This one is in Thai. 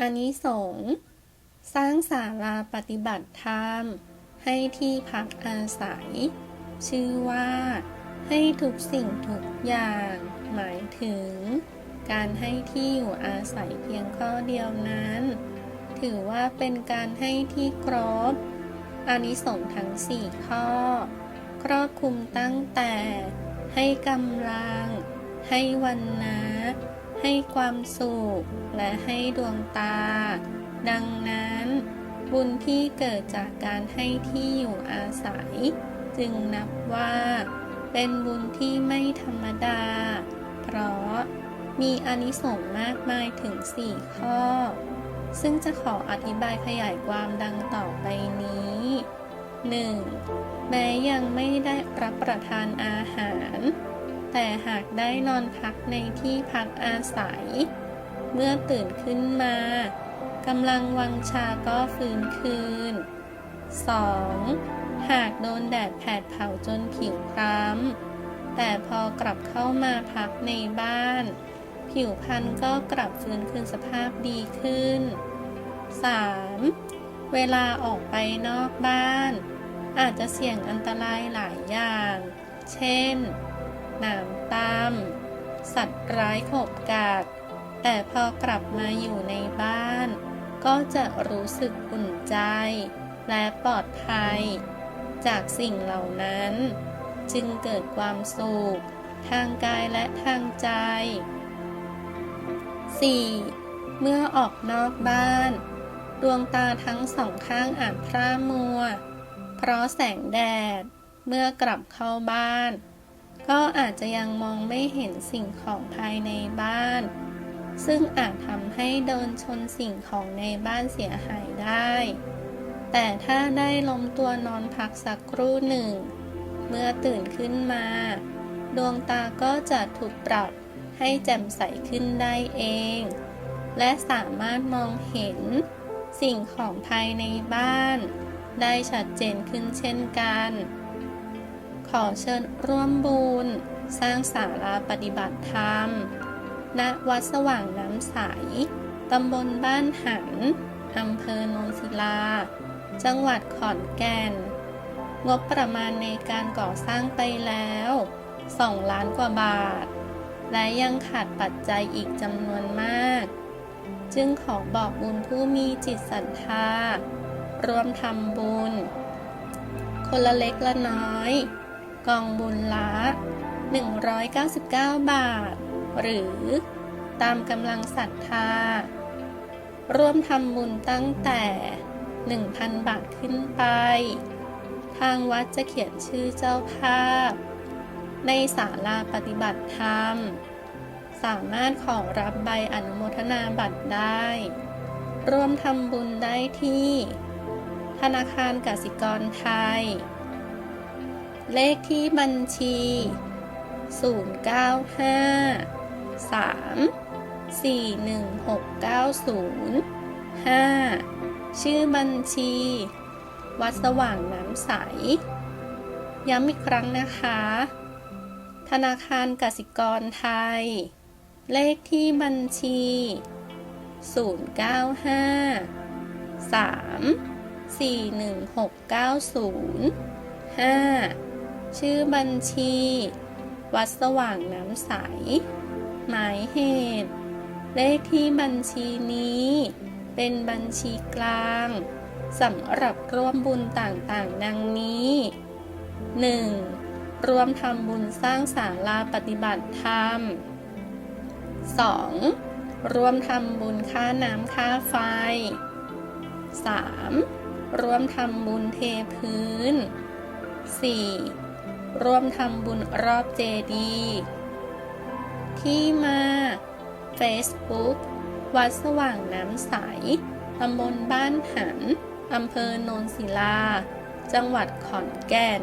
อานิสงส์สร้างศาลาปฏิบัติธรรม ให้ที่พักอาศัย ชื่อว่า ให้ทุกสิ่งทุกอย่าง หมายถึง การให้ที่อยู่อาศัยเพียงข้อเดียวนั้น ถือว่าเป็นการให้ที่ครบอานิสงส์ทั้งสี่ข้อ ครอบคลุมตั้งแต่ ให้กำลัง ให้วันนะ ให้ความสุข และให้ดวงตา ดังนั้น บุญที่เกิดจากการให้ที่อยู่อาศัย จึงนับว่า เป็นบุญที่ไม่ธรรมดา เพราะมีอนิสงส์มากมายถึง 4 ข้อ ซึ่งจะขออธิบายขยายความดังต่อไปนี้ 1. แม้ยังไม่ได้รับประทานอาหาร แต่หากได้นอนพักในที่พักอาศัย เมื่อตื่นขึ้นมากำลังวังชาก็ฟื้นคืน 2. หากโดนแดดแผดเผาจนผิวคล้ำ แต่พอกลับเข้ามาพักในบ้าน ผิวพรรณก็กลับฟื้นคืนสภาพดีขึ้น 3. เวลาออกไปนอกบ้าน อาจจะเสี่ยงอันตรายหลายอย่าง เช่น หนามตาม สัตว์ร้ายขบกัดแต่พอกลับมาอยู่ในบ้าน ก็จะรู้สึกอุ่นใจ และปลอดภัย จากสิ่งเหล่านั้น จึงเกิดความสุขทางกายและทางใจ 4. เมื่อออกนอกบ้าน ดวงตาทั้งสองข้างอาจพร่ามัว เพราะแสงแดด เมื่อกลับเข้าบ้าน ก็อาจจะยังมองไม่เห็นสิ่งของภายในบ้าน ซึ่งอาจทำให้โดนชนสิ่งของในบ้านเสียหายได้ แต่ถ้าได้ล้มตัวนอนพักสักครู่หนึ่ง เมื่อตื่นขึ้นมา ดวงตาก็จะถูกปรับให้แจ่มใสขึ้นได้เอง และสามารถมองเห็นสิ่งของภายในบ้าน ได้ชัดเจนขึ้นเช่นกัน ขอเชิญร่วมบุญ สร้างศาลาปฏิบัติธรรม ณ วัดสว่างน้ำใส ตำบลบ้านหัน อำเภอโนนศิลา จังหวัดขอนแก่น งบประมาณในการก่อสร้างไปแล้ว 2 ล้านกว่าบาท และยังขาดปัจจัยอีกจำนวนมาก จึงขอบอกบุญผู้มีจิตศรัทธาร่วมทำบุญ คนละเล็กละน้อย กองบุญละ 199 บาท หรือตามกำลังศรัทธา ร่วมทำบุญตั้งแต่ 1,000 บาทขึ้นไป ทางวัดจะเขียนชื่อเจ้าภาพ ในศาลาปฏิบัติธรรม สามารถขอรับใบอนุโมทนาบัตรได้ ร่วมทำบุญได้ที่ ธนาคารกสิกรไทย เลขที่บัญชี 095 3 41690 5 ชื่อบัญชี วัดสว่างน้ำใส ย้ำอีกครั้งนะคะ ธนาคารกสิกรไทย เลขที่บัญชี 095 3 41690 5 ชื่อบัญชี วัดสว่างน้ำใส หมายเหตุ เลขที่บัญชีนี้ เป็นบัญชีกลางสำหรับร่วมบุญต่างๆ ดังนี้ 1. ร่วมทำบุญสร้างศาลาปฏิบัติธรรม 2. ร่วมทำบุญค่าน้ำค่าไฟ 3. ร่วมทำบุญเทพื้น 4. ร่วมทำบุญรอบเจดีที่มา Facebook วัดสว่างน้ำใส ตำบลบ้านหัน อำเภอโนนศิลา จังหวัดขอนแก่น